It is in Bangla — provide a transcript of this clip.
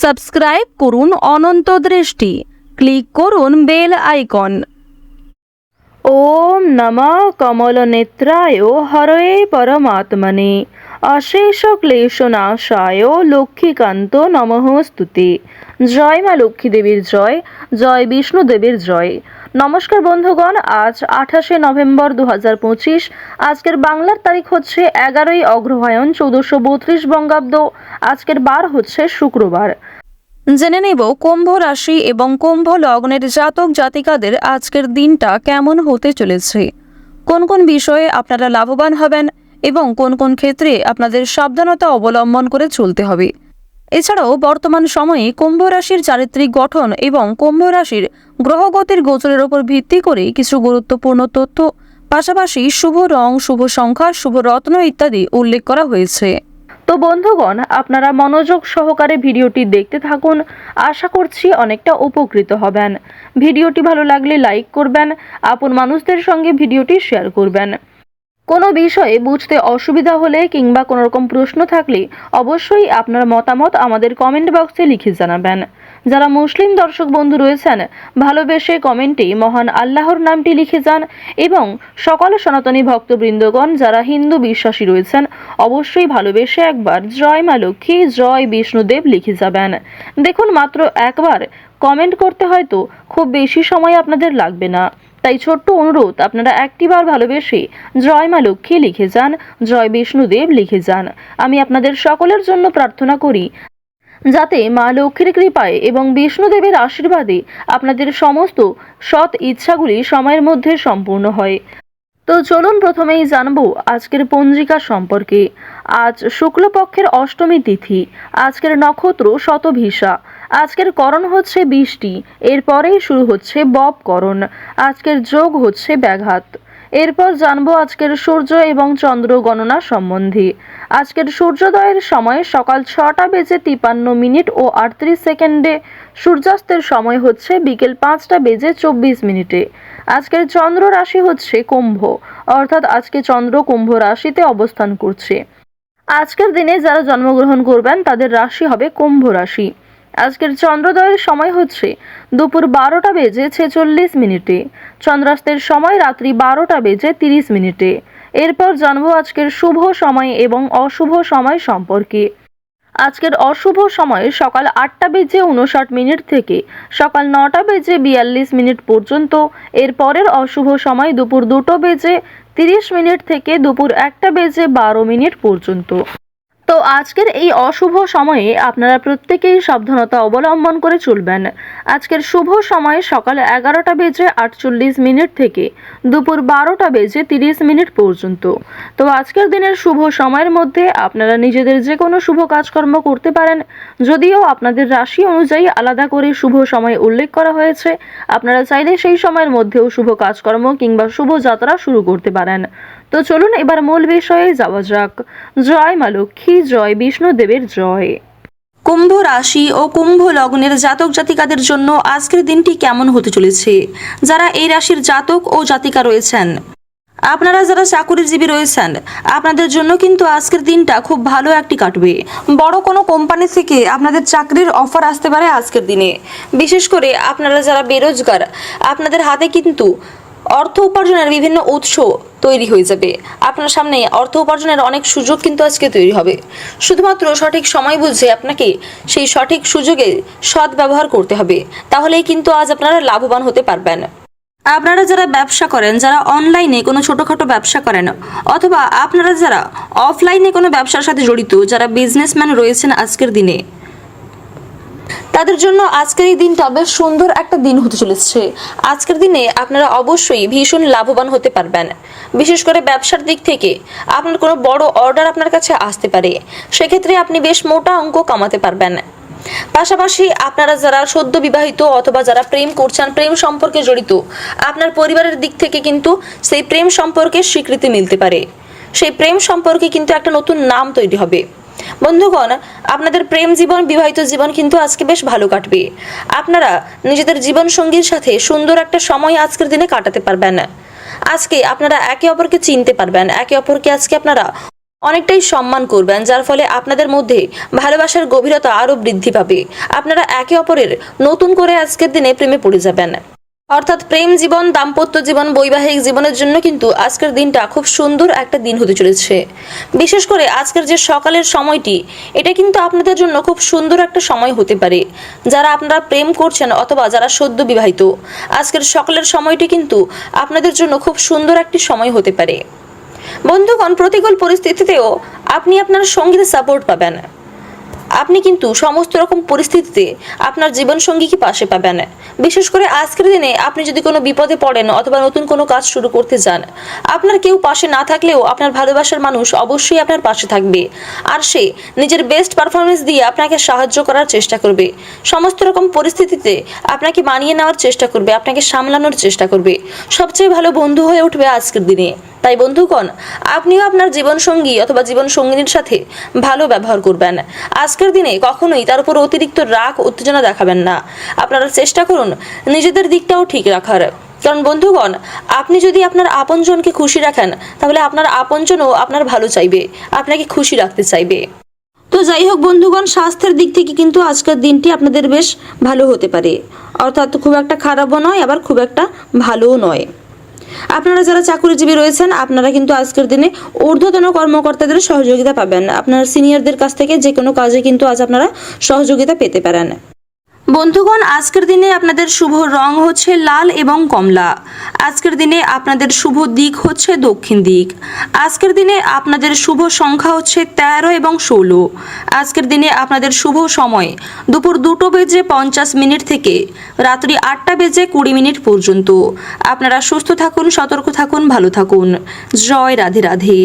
সাবস্ক্রাইব করুন অনন্ত দৃষ্টি। ক্লিক করুন বেল আইকন। ওম নম কমল নেত্রায় হরয়ে পরমাত্মনে। অশেষ ক্লেশনাশায় লক্ষ্মীকান্ত নমঃ স্তুতে। জয় মা লক্ষ্মী দেবীর জয় জয় বিষ্ণু দেবীর জয়। নমস্কার বন্ধুগণ, আজ আঠাশে নভেম্বর দু আজকের বাংলার তারিখ হচ্ছে এগারোই অগ্রহায়ণ চৌদ্দশো বত্রিশ বঙ্গাব্দ, আজকের বার হচ্ছে শুক্রবার। জেনে নেব কুম্ভ রাশি এবং কুম্ভ লগ্নের জাতক জাতিকাদের আজকের দিনটা কেমন হতে চলেছে। কোন কোন বিষয়ে আপনারা লাভবান হবেন? এবং কোন কোন ক্ষেত্রে আপনাদের সাবধানতা অবলম্বন করে চলতে হবে। এছাড়াও বর্তমান সময়ে কুম্ভ রাশির চারিত্রিক গঠন এবং কুম্ভ রাশির গ্রহগতির গোচরের ওপর ভিত্তি করে কিছু গুরুত্বপূর্ণ তথ্য, পাশাপাশি শুভ রং, শুভ সংখ্যা, শুভ রত্ন ইত্যাদি উল্লেখ করা হয়েছে। তো বন্ধুগণ, আপনারা মনোযোগ সহকারে ভিডিওটি দেখতে থাকুন। আশা করছি অনেকটা উপকৃত হবেন। ভিডিওটি ভালো লাগলে লাইক করবেন। আপন মানুষদের সঙ্গে ভিডিওটি শেয়ার করবেন। কোনো বিষয়ে বুঝতে অসুবিধা হলে কিংবা কোনো রকম প্রশ্ন থাকলে অবশ্যই আপনার মতামত আমাদের কমেন্ট বক্সে লিখে জানাবেন। যারা মুসলিম দর্শক বন্ধু রয়েছেন, ভালোবেসে কমেন্টে মহান আল্লাহর নামটি লিখে যান এবং সকল সনাতনী ভক্তবৃন্দগণ যারা হিন্দু বিশ্বাসী রয়েছেন, অবশ্যই ভালোবেসে একবার জয় মা লক্ষ্মী, জয় বিষ্ণুদেব লিখে যাবেন। দেখুন মাত্র একবার কমেন্ট করতে হয়তো খুব বেশি সময় আপনাদের লাগবে না। তাই ছোট্ট অনুরোধ, আপনারা একটিবার ভালোবেসে জয় মা লক্ষ্মী লিখে যান, জয় বিষ্ণুদেব লিখে যান। আমি আপনাদের সকলের জন্য প্রার্থনা করি, যাতে মা লক্ষ্মীর কৃপায় এবং বিষ্ণুদেবের আশীর্বাদে আপনাদের সমস্ত সৎ ইচ্ছাগুলি সময়ের মধ্যে সম্পূর্ণ হয়। তো চলুন প্রথমেই জানব আজকের পঞ্জিকা সম্পর্কে। আজ শুক্লপক্ষের অষ্টমী তিথি, আজকের নক্ষত্র শতভিসা। আজকের করণ হচ্ছে বৃষ্টি, এরপরেই শুরু হচ্ছে বব করণ, আজকের যোগ হচ্ছে ব্যাঘাত। এরপর জানব আজকের সূর্য এবং চন্দ্র গণনা সম্বন্ধে। আজকের সূর্যোদয়ের সময় সকাল ছটা বেজে তিপান্ন মিনিট ও আটত্রিশ সেকেন্ডে, সূর্যাস্তের সময় হচ্ছে বিকেল পাঁচটা বেজে চব্বিশ মিনিটে। আজকের চন্দ্র রাশি হচ্ছে কুম্ভ, অর্থাৎ আজকে চন্দ্র কুম্ভ রাশিতে অবস্থান করছে। আজকের দিনে যারা জন্মগ্রহণ করবেন, তাদের রাশি হবে কুম্ভ রাশি। আজকের চন্দ্রোদয়ের সময় হচ্ছে দুপুর বারোটা বেজে ছেচল্লিশ মিনিটে। চন্দ্রাস্তের সময় রাত্রি বারোটা বেজে তিরিশ মিনিটে। এরপর জানব আজকের শুভ সময় এবং অশুভ সময় সম্পর্কে। আজকের অশুভ সময় সকাল আটটা বেজে উনষাট মিনিট থেকে সকাল নটা বেজে বিয়াল্লিশ মিনিট পর্যন্ত। এর পরের অশুভ সময় দুপুর দুটো বেজে তিরিশ মিনিট থেকে দুপুর একটা বেজে বারো মিনিট পর্যন্ত। তো আজকের এই অশুভ সময়ে আপনারা প্রত্যেকেই সাবধানতা অবলম্বন করে চলবেন। আজকের শুভ সময় সকাল এগারোটা বেজে আটচল্লিশ মিনিট থেকে দুপুর বারোটা বেজে তিরিশ মিনিট পর্যন্ত। তো আজকের দিনের শুভ সময়ের মধ্যে আপনারা নিজেদের যে কোনো শুভ কাজকর্ম করতে পারেন। যদিও আপনাদের রাশি অনুযায়ী আলাদা করে শুভ সময় উল্লেখ করা হয়েছে। আপনারা চাইলে সেই সময়ের মধ্যেও শুভ কাজকর্ম কিংবা শুভ যাত্রা শুরু করতে পারেন। তো চলুন এবার মূল বিষয়ে যাওয়া যাক। জয় মা লক্ষ্মী, জয় বিষ্ণুদেবের জয়। কুম্ভ রাশি ও কুম্ভ লগ্নের জাতক জাতিকাদের জন্য আজকের দিনটি কেমন হতে চলেছে? যারা এই রাশির জাতক ও জাতিকা রয়েছেন, আপনারা যারা চাকুরিজীবী রয়েছেন, আপনাদের জন্য কিন্তু আজকের দিনটা খুব ভালো একটি কাটবে। বড় কোনো কোম্পানি থেকে আপনাদের চাকরির অফার আসতে পারে আজকের দিনে। বিশেষ করে আপনারা যারা বেরোজগার, আপনাদের হাতে কিন্তু অর্থ উপার্জনের বিভিন্ন উৎস তৈরি হয়ে যাবে। আপনার সামনে অর্থ উপার্জনের অনেক সুযোগ কিন্তু আজকে তৈরি হবে। শুধুমাত্র সঠিক সময় বুঝে আপনাকে সেই সঠিক সুযোগে সৎ ব্যবহার করতে হবে। তাহলেই কিন্তু আজ আপনারা লাভবান হতে পারবেন। আপনারা যারা ব্যবসা করেন, যারা অনলাইনে কোনো ছোটোখাটো ব্যবসা করেন, অথবা আপনারা যারা অফলাইনে কোনো ব্যবসার সাথে জড়িত, যারা বিজনেসম্যান রয়েছেন আজকের দিনে তাদের জন্য আজকের এই দিনটা বেশ সুন্দর একটা দিন হতে চলেছে। আজকের দিনে আপনারা অবশ্যই ভীষণ লাভবান হতে পারবেন। বিশেষ করে ব্যবসার দিক থেকে আপনার কোনো বড় অর্ডার আপনার কাছে আসতে পারে। সেক্ষেত্রে আপনি বেশ মোটা অঙ্ক কামাতে পারবেন। পাশাপাশি আপনারা যারা সদ্য বিবাহিত অথবা যারা প্রেম করছেন, প্রেম সম্পর্কে জড়িত, আপনার পরিবারের দিক থেকে কিন্তু সেই প্রেম সম্পর্কে স্বীকৃতি মিলতে পারে। সেই প্রেম সম্পর্কে কিন্তু একটা নতুন নাম তৈরি হবে। বন্ধুগণ, আপনাদের প্রেম জীবন, বিবাহিত জীবন কিন্তু আজকে বেশ ভালো কাটবে। আপনারা নিজেদের জীবন সঙ্গীর সাথে সুন্দর একটা সময় আজকের দিনে কাটাতে পারবেন। আজকে আপনারা একে অপরকে চিনতে পারবেন। একে অপরকে আজকে আপনারা অনেকটাই সম্মান করবেন, যার ফলে আপনাদের মধ্যে ভালোবাসার গভীরতা আরও বৃদ্ধি পাবে। আপনারা একে অপরের নতুন করে আজকের দিনে প্রেমে পড়ে যাবেন। অর্থাৎ প্রেম জীবন, দাম্পত্য জীবন, বৈবাহিক জীবনের জন্য কিন্তু আজকের দিনটা খুব সুন্দর একটা দিন হতে চলেছে। বিশেষ করে আজকের যে সকালের সময়টি, এটা কিন্তু আপনাদের জন্য খুব সুন্দর একটা সময় হতে পারে। যারা আপনারা প্রেম করছেন অথবা যারা সদ্য বিবাহিত, আজকের সকালের সময়টি কিন্তু আপনাদের জন্য খুব সুন্দর একটি সময় হতে পারে। বন্ধুগণ, প্রতিকূল পরিস্থিতিতেও আপনি আপনার সঙ্গীতে সাপোর্ট পাবেন। আপনি কিন্তু সমস্ত রকম পরিস্থিতিতে আপনার জীবন সঙ্গীকে পাশে পাবেন। বিশেষ করে আজকের দিনে আপনি যদি কোনো বিপদে পড়েন অথবা নতুন কোনো কাজ শুরু করতে যান, আপনার কেউ পাশে না থাকলেও আপনার ভালোবাসার মানুষ অবশ্যই আপনার পাশে থাকবে। আর সে নিজের বেস্ট পারফরমেন্স দিয়ে আপনাকে সাহায্য করার চেষ্টা করবে। সমস্ত রকম পরিস্থিতিতে আপনাকে মানিয়ে নেওয়ার চেষ্টা করবে, আপনাকে সামলানোর চেষ্টা করবে। সবচেয়ে ভালো বন্ধু হয়ে উঠবে আজকের দিনে। তাই বন্ধুগণ, আপনিও আপনার জীবনসঙ্গী অথবা জীবন সঙ্গিনীর সাথে ভালো ব্যবহার করবেন। আজকের দিনে কখনোই তার উপর অতিরিক্ত রাগ, উত্তেজনা দেখাবেন না। আপনারা চেষ্টা করুন নিজেদের দিকটাও ঠিক রাখার। কারণ বন্ধুগণ, আপনি যদি আপনার আপনজনকে খুশি রাখেন, তাহলে আপনার আপনজনও আপনার ভালো চাইবে, আপনাকে খুশি রাখতে চাইবে। তো যাই হোক বন্ধুগণ, স্বাস্থ্যের দিক থেকে কিন্তু আজকের দিনটি আপনাদের বেশ ভালো হতে পারে। অর্থাৎ খুব একটা খারাপও নয়, আবার খুব একটা ভালোও নয়। আপনারা যারা চাকরিজীবী রয়েছেন, আপনারা কিন্তু আজকের দিনে ঊর্ধ্বতন কর্মকর্তাদের সহযোগিতা পাবেন। আপনার সিনিয়রদের কাছ থেকে যে কোনো কাজে কিন্তু আজ আপনারা সহযোগিতা পেতে পারেন। বন্ধুগণ, আজকের দিনে আপনাদের শুভ রং হচ্ছে লাল এবং কমলা। আজকের দিনে আপনাদের শুভ দিক হচ্ছে দক্ষিণ দিক। আজকের দিনে আপনাদের শুভ সংখ্যা হচ্ছে তেরো এবং ষোলো। আজকের দিনে আপনাদের শুভ সময় দুপুর দুটো বেজে পঞ্চাশ মিনিট থেকে রাত্রি আটটা বেজে কুড়ি মিনিট পর্যন্ত। আপনারা সুস্থ থাকুন, সতর্ক থাকুন, ভালো থাকুন। জয় রাধে রাধে।